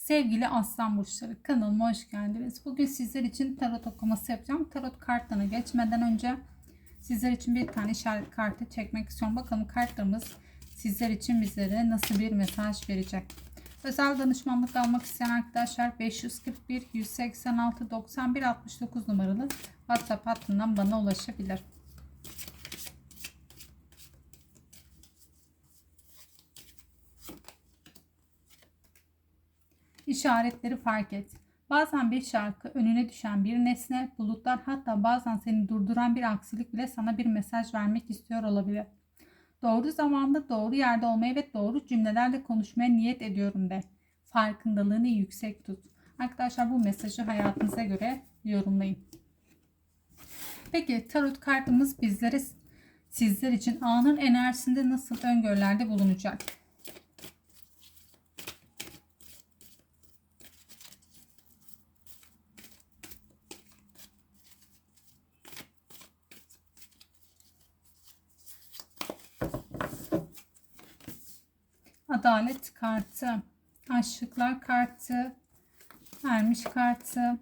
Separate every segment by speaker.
Speaker 1: Sevgili Aslan Burçları kanalıma hoş geldiniz. Bugün sizler için tarot okuması yapacağım. Tarot kartlarına geçmeden önce sizler için bir tane işaret kartı çekmek istiyorum. Bakalım kartlarımız sizler için bizlere nasıl bir mesaj verecek. Özel danışmanlık almak isteyen arkadaşlar 541 186 91 69 numaralı WhatsApp hattından bana ulaşabilir. İşaretleri fark et. Bazen bir şarkı, önüne düşen bir nesne, bulutlar hatta bazen seni durduran bir aksilik bile sana bir mesaj vermek istiyor olabilir. Doğru zamanda doğru yerde olmayı ve doğru cümlelerle konuşmaya niyet ediyorum de. Farkındalığını yüksek tut. Arkadaşlar bu mesajı hayatınıza göre yorumlayın. Peki tarot kartımız bizlere sizler için anın enerjisinde nasıl öngörülerde bulunacak? Adalet kartı, aşıklar kartı, ermiş kartı,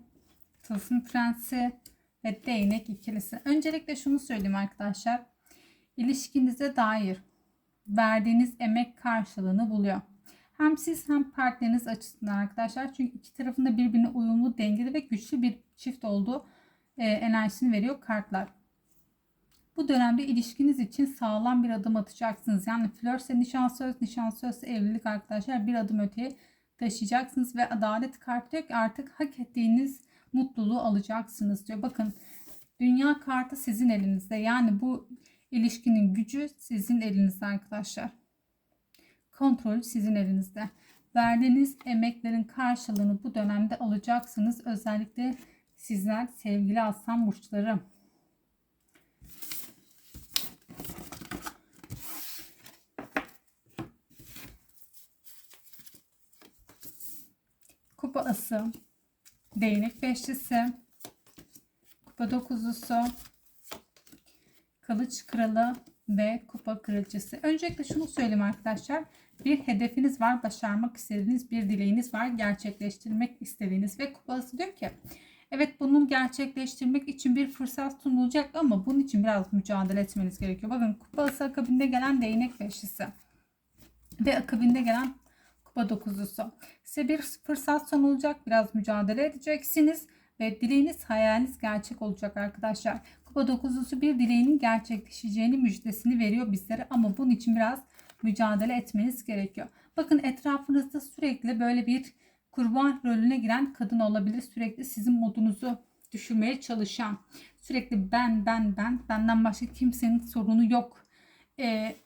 Speaker 1: tılsım prensi ve değnek ikilisi. Öncelikle şunu söyleyeyim arkadaşlar. İlişkinize dair verdiğiniz emek karşılığını buluyor. Hem siz hem partneriniz açısından arkadaşlar. Çünkü iki tarafında birbirine uyumlu, dengeli ve güçlü bir çift olduğu e, enerjisini veriyor kartlar. Bu dönemde ilişkiniz için sağlam bir adım atacaksınız. Yani flörse nişan söz, nişan söz evlilik arkadaşlar bir adım öteye taşıyacaksınız ve adalet kartı ki artık hak ettiğiniz mutluluğu alacaksınız diyor. Bakın dünya kartı sizin elinizde. Yani bu ilişkinin gücü sizin elinizde arkadaşlar. Kontrol sizin elinizde. Verdiğiniz emeklerin karşılığını bu dönemde alacaksınız. Özellikle sizler sevgili aslan burçları. Ası, değnek beşlisi, kupa dokuzlusu, kılıç kralı ve kupa kraliçesi. Öncelikle şunu söyleyeyim arkadaşlar. Bir hedefiniz var, başarmak istediğiniz bir dileğiniz var, gerçekleştirmek istediğiniz ve kupası diyor ki evet bunun gerçekleştirmek için bir fırsat sunulacak ama bunun için biraz mücadele etmeniz gerekiyor. Bakın kupası akabinde gelen değnek beşlisi ve akabinde gelen kupa dokuzlusu. Size bir fırsat sunulacak, biraz mücadele edeceksiniz ve dileğiniz hayaliniz gerçek olacak arkadaşlar. Kupa dokuzlusu bir dileğinin gerçekleşeceğini müjdesini veriyor bizlere ama bunun için biraz mücadele etmeniz gerekiyor. Bakın etrafınızda sürekli böyle bir kurban rolüne giren kadın olabilir. Sürekli sizin modunuzu düşürmeye çalışan, sürekli ben ben ben benden başka kimsenin sorunu yok e,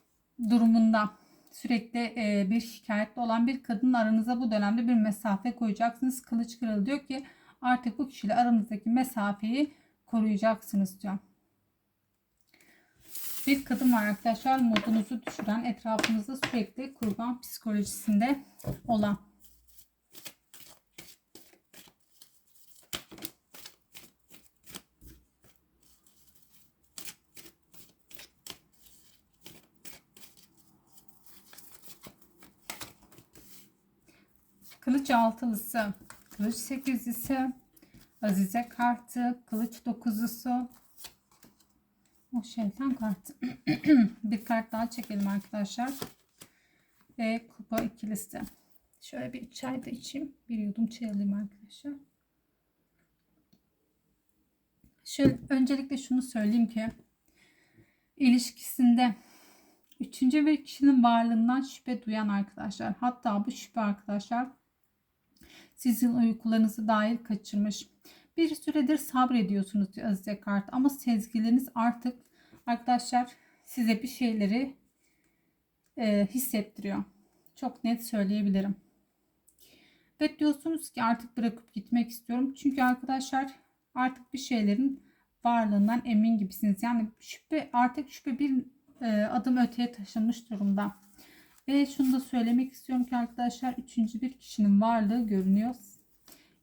Speaker 1: durumunda sürekli e, bir şikayette olan bir kadın aranıza bu dönemde bir mesafe koyacaksınız. Kılıç kralı diyor ki artık bu kişiyle aranızdaki mesafeyi koruyacaksınız diyor. Bir kadın var arkadaşlar modunuzu düşüren etrafınızda sürekli kurban psikolojisinde olan. Kılıç altılısı, kılıç sekizlisi, azize kartı, kılıç dokuzlusu, o şeytan kartı. bir kart daha çekelim arkadaşlar. Ve kupa ikilisi. Şöyle bir çay da içeyim. Bir yudum çay alayım arkadaşlar. Şöyle öncelikle şunu söyleyeyim ki ilişkisinde üçüncü bir kişinin varlığından şüphe duyan arkadaşlar. Hatta bu şüphe arkadaşlar sizin uykularınızı dair kaçırmış. Bir süredir sabrediyorsunuz diyor Azize Kart ama sezgileriniz artık arkadaşlar size bir şeyleri e, hissettiriyor. Çok net söyleyebilirim. Ve diyorsunuz ki artık bırakıp gitmek istiyorum. Çünkü arkadaşlar artık bir şeylerin varlığından emin gibisiniz. Yani şüphe artık şüphe bir e, adım öteye taşınmış durumda. Ve şunu da söylemek istiyorum ki arkadaşlar üçüncü bir kişinin varlığı görünüyor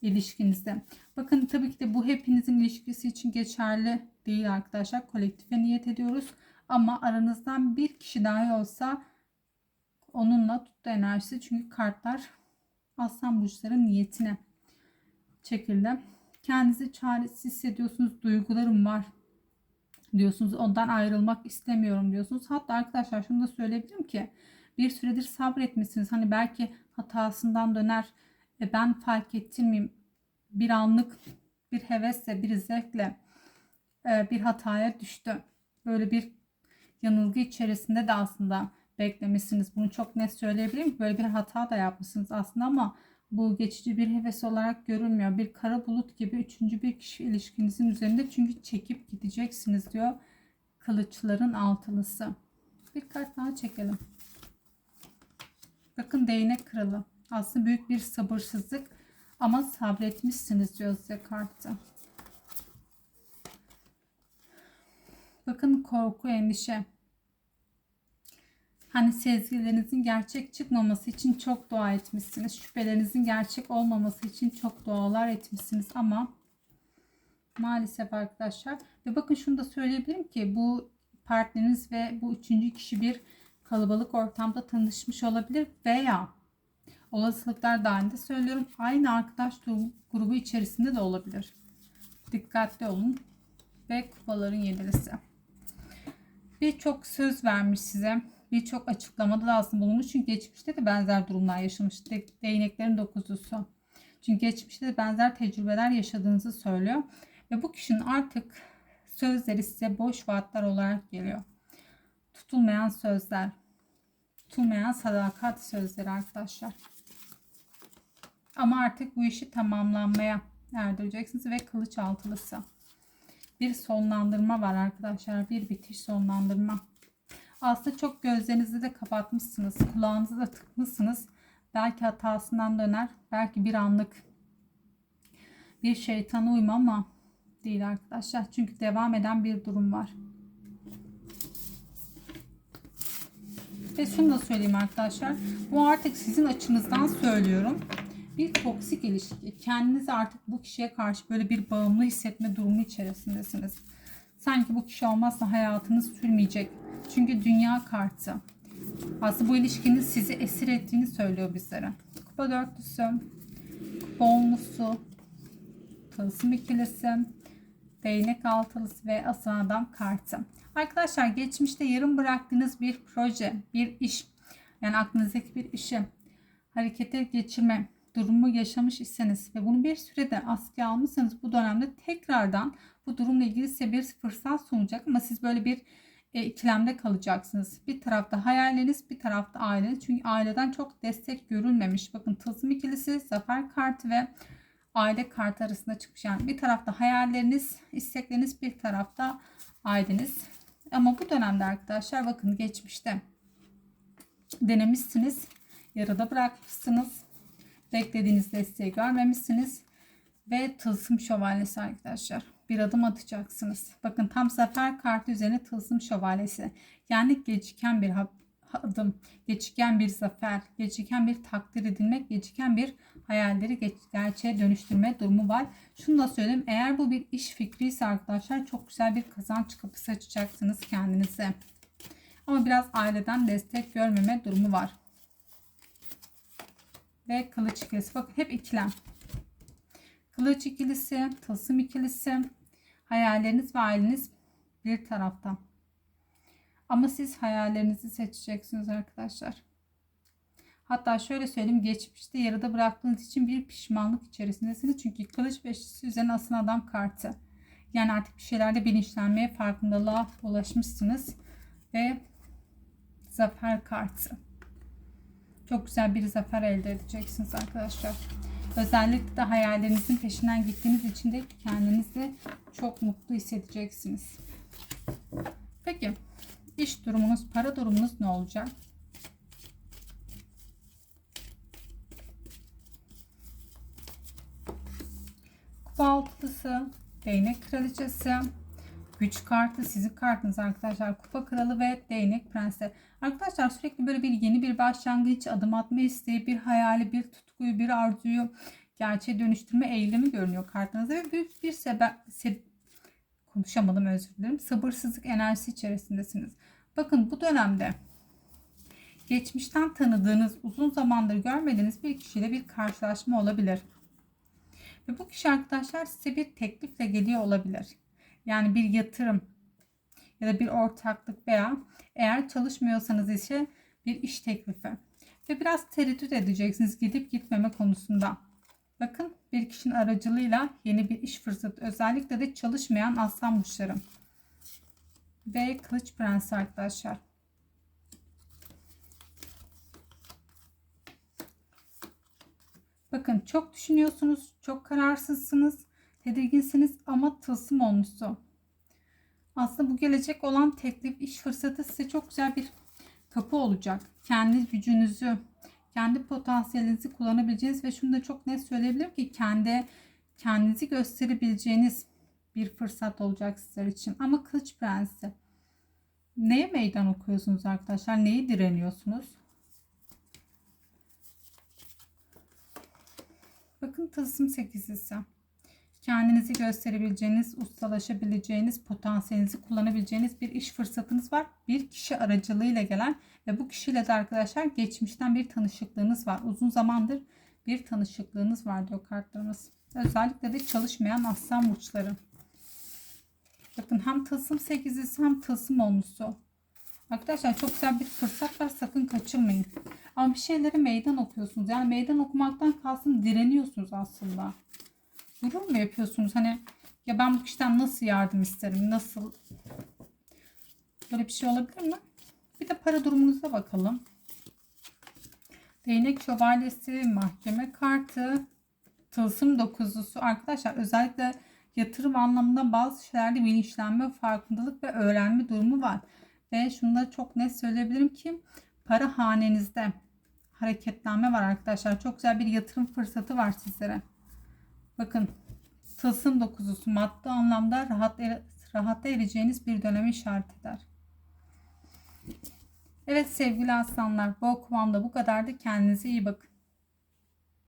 Speaker 1: ilişkinizde. Bakın tabii ki de bu hepinizin ilişkisi için geçerli değil arkadaşlar. Kolektife niyet ediyoruz. Ama aranızdan bir kişi dahi olsa onunla tuttu enerjisi. Çünkü kartlar Aslan burçların niyetine şekilde. Kendinizi çaresiz hissediyorsunuz. Duygularım var diyorsunuz. Ondan ayrılmak istemiyorum diyorsunuz. Hatta arkadaşlar şunu da söyleyebilirim ki bir süredir sabretmişsiniz. Hani belki hatasından döner ve ben fark ettirmeyeyim bir anlık bir hevesle bir zevkle e, bir hataya düştü. Böyle bir yanılgı içerisinde de aslında beklemişsiniz. Bunu çok net söyleyebilirim. Böyle bir hata da yapmışsınız aslında ama bu geçici bir heves olarak görülmüyor. Bir kara bulut gibi üçüncü bir kişi ilişkinizin üzerinde çünkü çekip gideceksiniz diyor. Kılıçların altılısı. Bir kart daha çekelim. Bakın değnek kralı. Aslında büyük bir sabırsızlık ama sabretmişsiniz diyor size kartta. Bakın korku, endişe. Hani sezgilerinizin gerçek çıkmaması için çok dua etmişsiniz. Şüphelerinizin gerçek olmaması için çok dualar etmişsiniz ama maalesef arkadaşlar ve bakın şunu da söyleyebilirim ki bu partneriniz ve bu üçüncü kişi bir kalabalık ortamda tanışmış olabilir veya olasılıklar dahilinde söylüyorum aynı arkadaş grubu içerisinde de olabilir. Dikkatli olun ve kupaların yenilisi. Birçok söz vermiş size birçok açıklamada da aslında bulunmuş. Çünkü geçmişte de benzer durumlar yaşamış. Değneklerin dokuzlusu. Çünkü geçmişte de benzer tecrübeler yaşadığınızı söylüyor. Ve bu kişinin artık sözleri size boş vaatler olarak geliyor. Tutulmayan sözler. Tutulmayan sadakat sözleri arkadaşlar. Ama artık bu işi tamamlanmaya erdireceksiniz ve kılıç altılısı. Bir sonlandırma var arkadaşlar. Bir bitiş sonlandırma. Aslında çok gözlerinizi de kapatmışsınız. Kulağınızı da tıkmışsınız. Belki hatasından döner. Belki bir anlık bir şeytana uyma ama değil arkadaşlar. Çünkü devam eden bir durum var. Ve şunu da söyleyeyim arkadaşlar. Bu artık sizin açınızdan söylüyorum. Bir toksik ilişki. Kendinizi artık bu kişiye karşı böyle bir bağımlı hissetme durumu içerisindesiniz. Sanki bu kişi olmazsa hayatınız sürmeyecek çünkü dünya kartı. Aslında bu ilişkinin sizi esir ettiğini söylüyor bizlere. Kupa dörtlüsü, kupa onlusu, tılsım ikilisi, değnek altılısı ve aslan adam kartı. Arkadaşlar geçmişte yarım bıraktığınız bir proje, bir iş, yani aklınızdaki bir işi harekete geçirme durumu yaşamış iseniz ve bunu bir sürede askıya almışsanız bu dönemde tekrardan bu durumla ilgili size bir fırsat sunacak ama siz böyle bir e, ikilemde kalacaksınız. Bir tarafta hayaliniz, bir tarafta aileniz. Çünkü aileden çok destek görülmemiş. Bakın tılsım ikilisi, zafer kartı ve aile kartı arasında çıkmış. Yani bir tarafta hayalleriniz, istekleriniz, bir tarafta aileniz. Ama bu dönemde arkadaşlar bakın geçmişte denemişsiniz. Yarıda bırakmışsınız. Beklediğiniz desteği görmemişsiniz. Ve tılsım şövalyesi arkadaşlar bir adım atacaksınız. Bakın tam zafer kartı üzerine tılsım şövalyesi. Yani geciken bir adım, geciken bir zafer, geciken bir takdir edilmek, geciken bir hayalleri gerçeğe dönüştürme durumu var. Şunu da söyleyeyim. Eğer bu bir iş fikri ise arkadaşlar çok güzel bir kazanç kapısı açacaksınız kendinize. Ama biraz aileden destek görmeme durumu var. Ve kılıç ikilisi. Bakın hep ikilem. Kılıç ikilisi, tılsım ikilisi, Hayalleriniz ve aileniz bir tarafta. Ama siz hayallerinizi seçeceksiniz arkadaşlar. Hatta şöyle söyleyeyim geçmişte yarıda bıraktığınız için bir pişmanlık içerisindesiniz. Çünkü kılıç beşlisi üzerine asın adam kartı. Yani artık bir şeylerde bilinçlenmeye, farkındalığa ulaşmışsınız. Ve zafer kartı. Çok güzel bir zafer elde edeceksiniz arkadaşlar. Özellikle de hayallerinizin peşinden gittiğiniz için de kendinizi çok mutlu hissedeceksiniz. Peki iş durumunuz, para durumunuz ne olacak? Kupa altılısı, değnek kraliçesi, güç kartı, sizin kartınız arkadaşlar. Kupa kralı ve değnek prensi. Arkadaşlar sürekli böyle bir yeni bir başlangıç, adım atma isteği, bir hayali, bir tutkuyu, bir arzuyu gerçeğe dönüştürme eylemi görünüyor kartınızda ve büyük bir sebep se konuşamadım özür dilerim. Sabırsızlık enerjisi içerisindesiniz. Bakın bu dönemde geçmişten tanıdığınız, uzun zamandır görmediğiniz bir kişiyle bir karşılaşma olabilir. Ve bu kişi arkadaşlar size bir teklifle geliyor olabilir. Yani bir yatırım ya da bir ortaklık veya eğer çalışmıyorsanız ise bir iş teklifi. Ve biraz tereddüt edeceksiniz gidip gitmeme konusunda. Bakın bir kişinin aracılığıyla yeni bir iş fırsatı özellikle de çalışmayan aslan burçları. Ve kılıç prensi arkadaşlar. Bakın çok düşünüyorsunuz, çok kararsızsınız, tedirginsiniz ama tılsım olmuştu. Aslında bu gelecek olan teklif, iş fırsatı size çok güzel bir kapı olacak. Kendi gücünüzü, kendi potansiyelinizi kullanabileceğiniz ve şunu da çok net söyleyebilirim ki kendi kendinizi gösterebileceğiniz bir fırsat olacak sizler için. Ama Kılıç Prensi neye meydan okuyorsunuz arkadaşlar? Neyi direniyorsunuz? Bakın tılsım sekizlisi. Kendinizi gösterebileceğiniz, ustalaşabileceğiniz, potansiyelinizi kullanabileceğiniz bir iş fırsatınız var. Bir kişi aracılığıyla gelen ve bu kişiyle de arkadaşlar geçmişten bir tanışıklığınız var. Uzun zamandır bir tanışıklığınız var diyor kartlarımız. Özellikle de çalışmayan aslan burçları. Bakın hem tılsım sekizlisi hem tılsım olmuşsu. Arkadaşlar çok güzel bir fırsat var sakın kaçırmayın. Ama bir şeyleri meydan okuyorsunuz. Yani meydan okumaktan kalsın direniyorsunuz aslında. Gurur mu yapıyorsunuz? Hani ya ben bu kişiden nasıl yardım isterim? Nasıl? Böyle bir şey olabilir mi? Bir de para durumunuza bakalım. Değnek şövalyesi, mahkeme kartı, tılsım dokuzlusu. Arkadaşlar özellikle yatırım anlamında bazı şeylerde bilinçlenme, farkındalık ve öğrenme durumu var. Ve şunu da çok net söyleyebilirim ki para hanenizde hareketlenme var arkadaşlar. Çok güzel bir yatırım fırsatı var sizlere. Bakın tılsım dokuzusu maddi anlamda rahat rahata ereceğiniz bir dönemi işaret eder. Evet sevgili aslanlar bu okumamda bu kadardı. Kendinize iyi bakın.